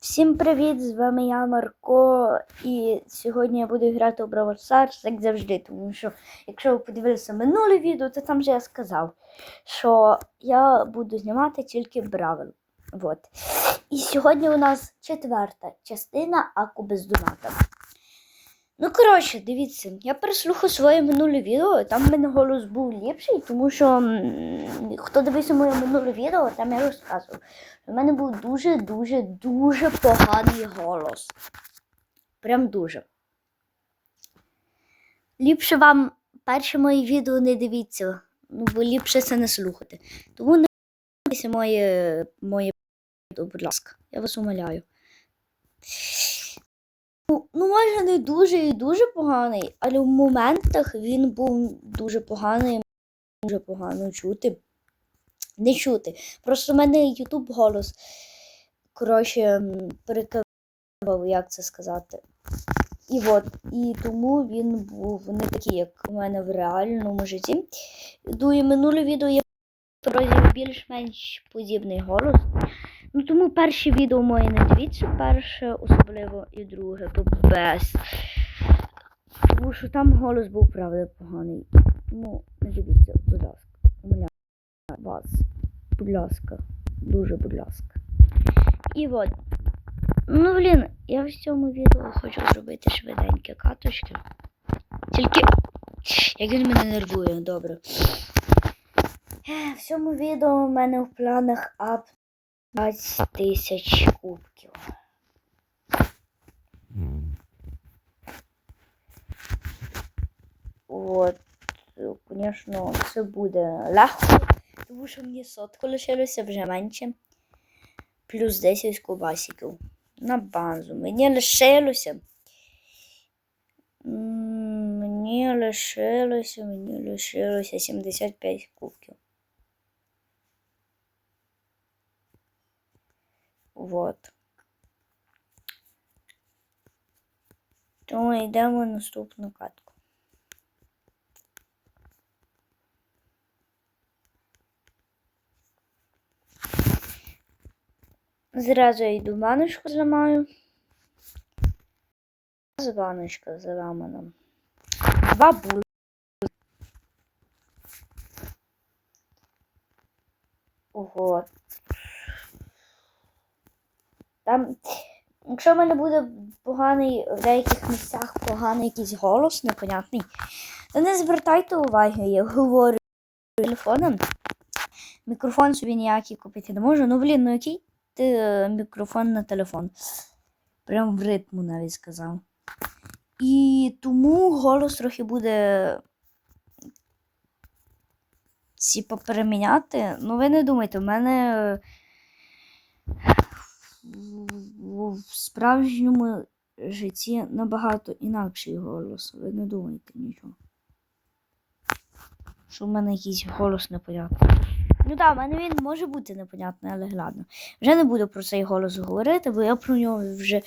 Всім привіт! З вами я Марко. І сьогодні я буду грати у Brawl Stars, як завжди. Тому що, якщо ви подивилися минуле відео, то там вже я сказав, що я буду знімати тільки Бравл. Вот. І сьогодні у нас четверта частина Аку без доната. Ну, коротше, дивіться, я переслухав своє минуле відео, там в мене голос був ліпший, тому що хто дивився моє минуле відео, там я розказував. У мене був дуже-дуже дуже поганий голос. Прям дуже. Ліпше вам перше моє відео не дивіться, ну бо ліпше це не слухати. Тому не дивіться моє, моє відео, будь ласка. Я вас умоляю. Ну, ну, може, не дуже і дуже поганий, але в моментах він був дуже поганий, дуже погано чути. Не чути. Просто в мене YouTube голос, коротше, перекривав, як це сказати. І от, і тому він був не такий, як у мене в реальному житті. І минуле відео я розів більш-менш подібний голос. Ну тому перше відео моє не дивіться, перше особливо і друге, бо без. Тому що там голос був правда поганий. Тому не дивіться, будь ласка. Умоляю вас. Будь ласка. Дуже будь ласка. І от. Ну, блін, я в цьому відео хочу зробити швиденькі каточки. Тільки. Як він мене нервує, добре. В цьому відео у мене в планах ап 20 тисяч кубків. От, звісно, все буде легко, тому що мені сотку лишилося вже менше. Плюс 10 кубасиків на базу. Мені лишилося. Мені лишилося, мені лишилося 75 кубків. Вот. Тому йдемо в наступну катку. Зразу я йду баночку зламаю. З баночка заламана. Два були. Ого. Там, якщо в мене буде поганий в деяких місцях поганий якийсь голос непонятний, то не звертайте уваги, я говорю телефоном. Мікрофон собі ніякий купити не можу. Ну, блін, ну який ти е, мікрофон на телефон? Прям в ритму навіть сказав. І тому голос трохи буде. Типа переміняти. Ну, ви не думайте, в мене е, в- справжньому житті набагато інакший голос. Ви не думайте нічого. Що в мене якийсь голос непонятний. Ну так, в мене він може бути непонятний, але ладно. Вже не буду про цей голос говорити, бо я про нього вже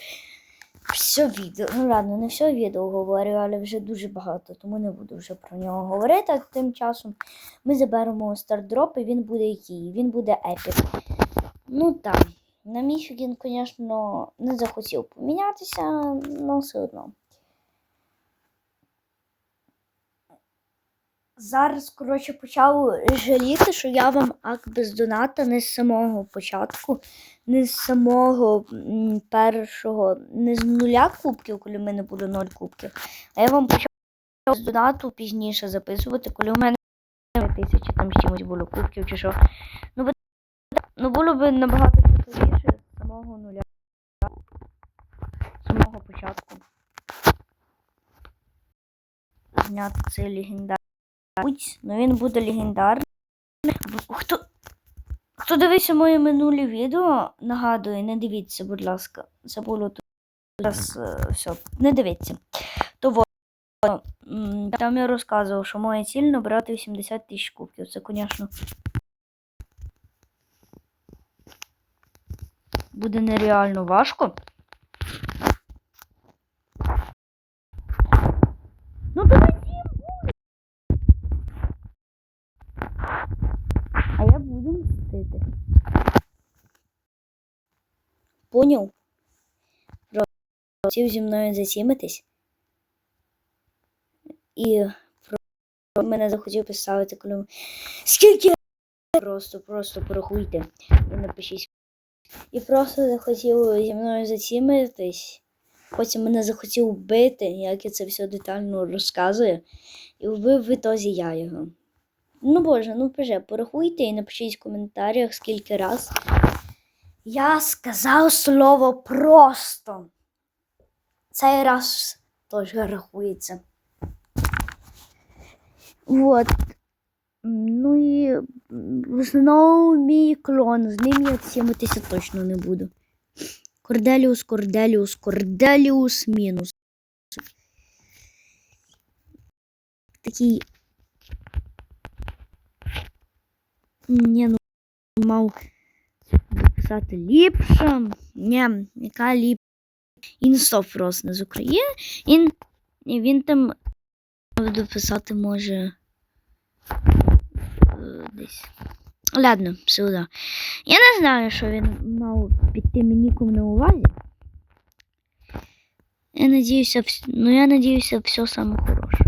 все відео. Ну ладно, не все відео говорю, але вже дуже багато, тому не буду вже про нього говорити. А тим часом ми заберемо стардроп, і він буде який? Він буде епік. Ну так. На мій він, звісно, не захотів помінятися, але все одно. Зараз, коротше, почав жаліти, що я вам ак без доната не з самого початку, не з самого першого, не з нуля кубків, коли в мене було ноль кубків. А я вам почав з донату пізніше записувати, коли у мене тисячі там чимось було кубків чи що. Ну, ну було б набагато з самого нуля. Самого початку. Зняти цей легендарний путь, ну він буде легендарний. Хто, хто дивився моє минуле відео, нагадую, не дивіться, будь ласка. Це було тут. Зараз е, все, не дивіться. То там я розказував, що моя ціль набрати 80 тисяч кубків. Це, звісно. Буде нереально важко. Ну давай А я буду мстити. Поняв? хотів зі мною зацімитись. І про мене захотів поставити коли. Скільки просто, просто порахуйте і напишіть. І просто захотів зі мною зацімитись. Потім мене захотів вбити, як я це все детально розказую. І вбив в ітозі я його. Ну боже, ну вже порахуйте і напишіть в коментарях, скільки раз я сказав слово просто. Цей раз теж рахується. Вот. Ну і в мій. З ним я цімитися точно не буду. Корделіус, Корделіус, Корделіус мінус. Такий. Ні, ну мав дописати ліпше. Ні, яка ліпша. Інстоп просто з України. Він, і він там дописати може. Десь. Ладно, все одно. Я не знаю, що він мав під тим ніком на увазі. Я надіюся, вс- ну я надіюся, все саме хороше.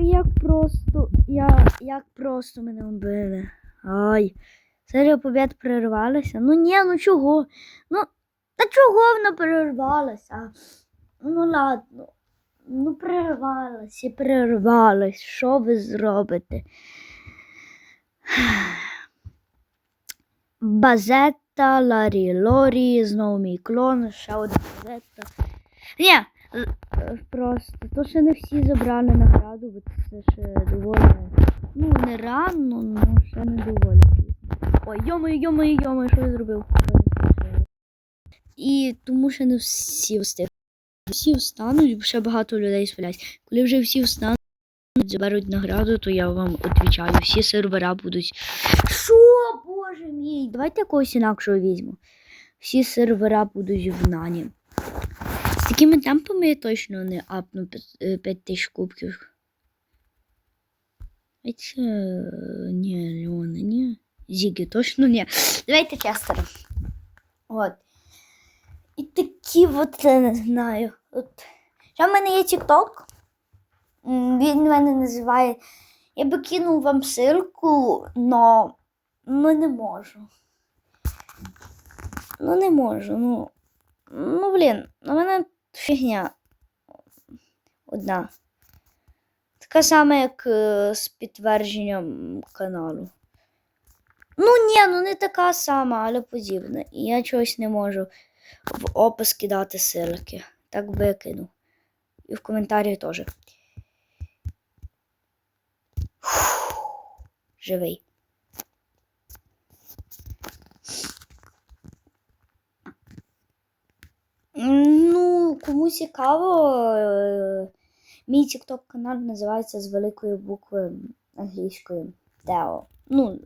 Як просто, я, як просто мене вбили. Ай. Серія побід перервалася. Ну ні, ну чого? Ну, та чого вона перервалася? Ну ладно. Ну, перервалась і перервалась. Що ви зробите? Базета, Ларі Лорі, знову мій клон, ще один базета. Ні, е, е, просто. То ще не всі забрали награду, бо це ще доволі. Ну, не рано, ну ще не доволі. Ой, йомою, йомою, йомою, що я зробив? І тому що не всі встигли. Всі встануть, ще багато людей сплять. Коли вже всі встануть, заберуть награду, то я вам відповідаю. Всі сервера будуть. Що, боже мій? Давайте якогось інакшого візьму. Всі сервера будуть в нані. З такими темпами я точно не апну 5 тисяч кубків. Це ні, Леона, ні. Зіги, точно ні. Давайте тестери. От. І такі от, я не знаю. От. Ще в мене є TikTok. Він мене називає. Я би кинув вам ссылку, но ну, не можу. Ну, не можу. Ну, ну блін, у мене фігня одна. Така сама, як е, з підтвердженням каналу. Ну, ні, ну не така сама, але подібна. І я чогось не можу в опис кидати ссылки. Так би я кинув. І в коментарі теж. Живий. Ну, кому цікаво, е, мій TikTok канал називається з великої букви англійської Тео. Ну,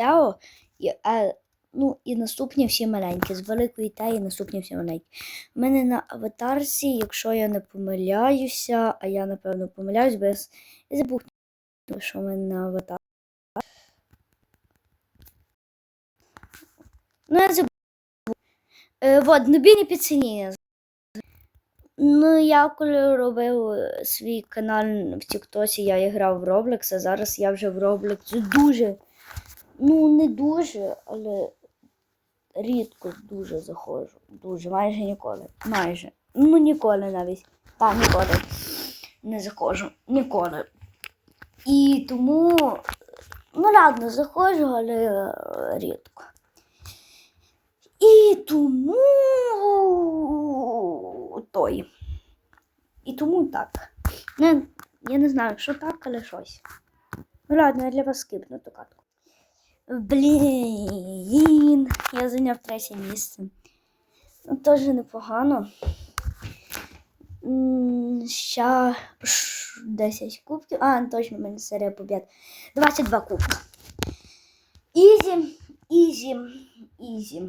Тео і, е, ну, і наступні всі маленькі. З великої Т і наступні всі маленькі. У мене на аватарці, якщо я не помиляюся, а я напевно помиляюсь, бо я, забув, що в мене на аватарці. Ну, я забув. Е, вот, набійні підцінення. Ну, я коли робив е, свій канал в Тіктосі, я грав в Roblox, а зараз я вже в Roblox дуже, ну не дуже, але рідко дуже заходжу. Дуже, майже ніколи. Майже. Ну ніколи навіть. Та, ніколи не заходжу. Ніколи. І тому, ну ладно, заходжу, але рідко. І тому той. І тому так. Не, я не знаю, що так, але щось. Ну ладно, я для вас скипну ту катку. Блін, я зайняв третє місце. Ну, теж непогано. Ще 10 кубків. А, точно, в мене серія побід. 22 кубки. Ізі, ізі, ізі.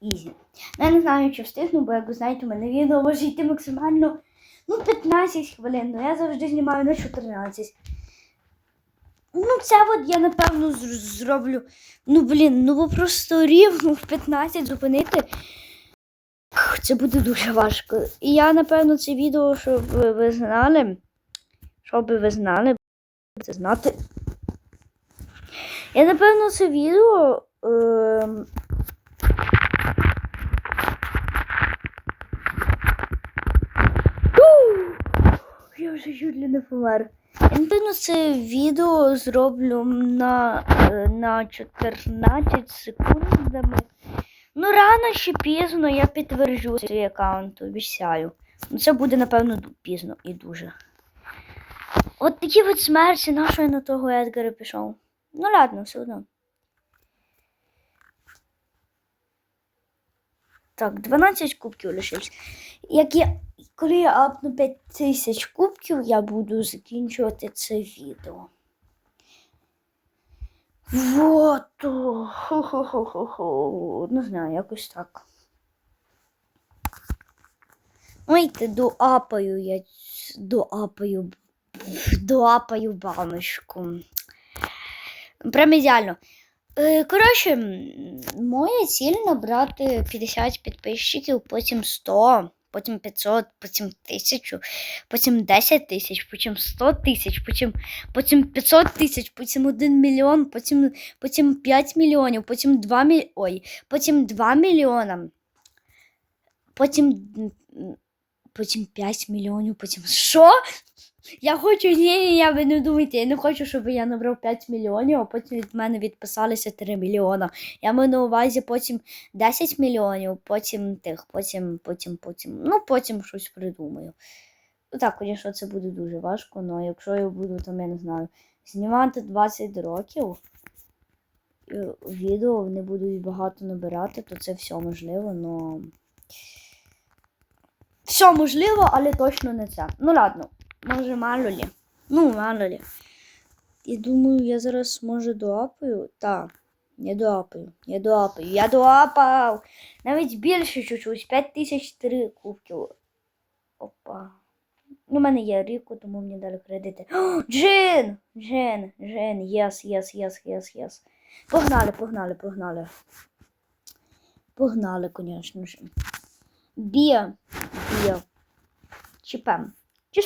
Ізі. Ну, Я не знаю, чи встигну, бо як ви знаєте, у мене відео може йти максимально Ну, 15 хвилин, ну я завжди знімаю на 14. Ну, це от я напевно зр- зроблю. Ну, блін, ну бо просто рівно в 15 зупинити. Це буде дуже важко. І я, напевно, це відео, щоб ви знали. Щоб ви знали, будете знати. Я, напевно, це відео. Ем... Я вже чуть ли не помер. Напевно, це відео зроблю на, е, на 14 секундами. Ну, рано чи пізно я підтверджу свій аккаунт, обіцяю. Ну, це буде, напевно, пізно і дуже. От такі от смерті, на що я на того Едгара пішов. Ну ладно, все одно. Так, 12 кубків лишилось. Як я, коли я апну 5 тисяч кубків, я буду закінчувати це відео. Вот. Не знаю, якось так. Ой, ти доапаю я доапаю. Доапаю баночку. Прям ідеально. Е, Коротше, моя ціль набрати 50 підписчиків, потім 100, потім 500, потім 1000, потім 10 тисяч, потім 100 тисяч, потім, потім 500 тисяч, потім 1 мільйон, потім, потім 5 мільйонів, потім 2 міль... Ой, потім 2 мільйона, потім, потім 5 мільйонів, потім що? Я хочу, ні, ні, я ви не думайте, я не хочу, щоб я набрав 5 мільйонів, а потім від мене відписалися 3 мільйона. Я маю на увазі потім 10 мільйонів, потім тих, потім, потім, потім. Ну, потім щось придумаю. Ну так, звісно, це буде дуже важко, але якщо я буду там, я не знаю, знімати 20 років, е, відео не будуть багато набирати, то це все можливо, але. Все можливо, але точно не це. Ну ладно. Може, мало лі. Ну, мало лі. І думаю, я зараз може доапаю. Так, я доапаю. Я доапаю. Я доапав. Навіть більше чуть-чуть. 5003 кубків. Опа. У мене є ріку, тому мені дали кредити. О, Джин! Джин! Джин! Єс, єс, єс, єс, єс. Погнали, погнали, погнали. Погнали, звісно ж. Бія. Бія. Чіпем. Чи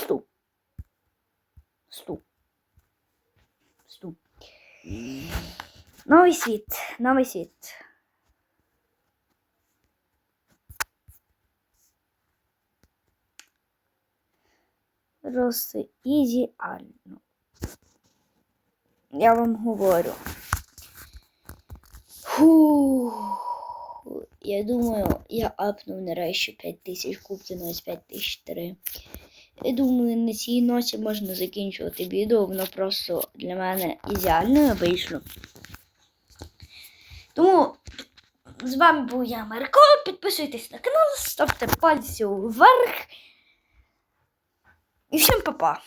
сту? Сту. Сту. Новий світ. Новий світ. Просто ідеально. Я вам говорю. Фух. Я думаю, я апнув нарешті 5000 кубків, навіть 5003. Я думаю, на цій ноті можна закінчувати відео, воно просто для мене ідеально вийшло. Тому з вами був я, Марко. Підписуйтесь на канал, ставте пальці вверх. І всім па-па!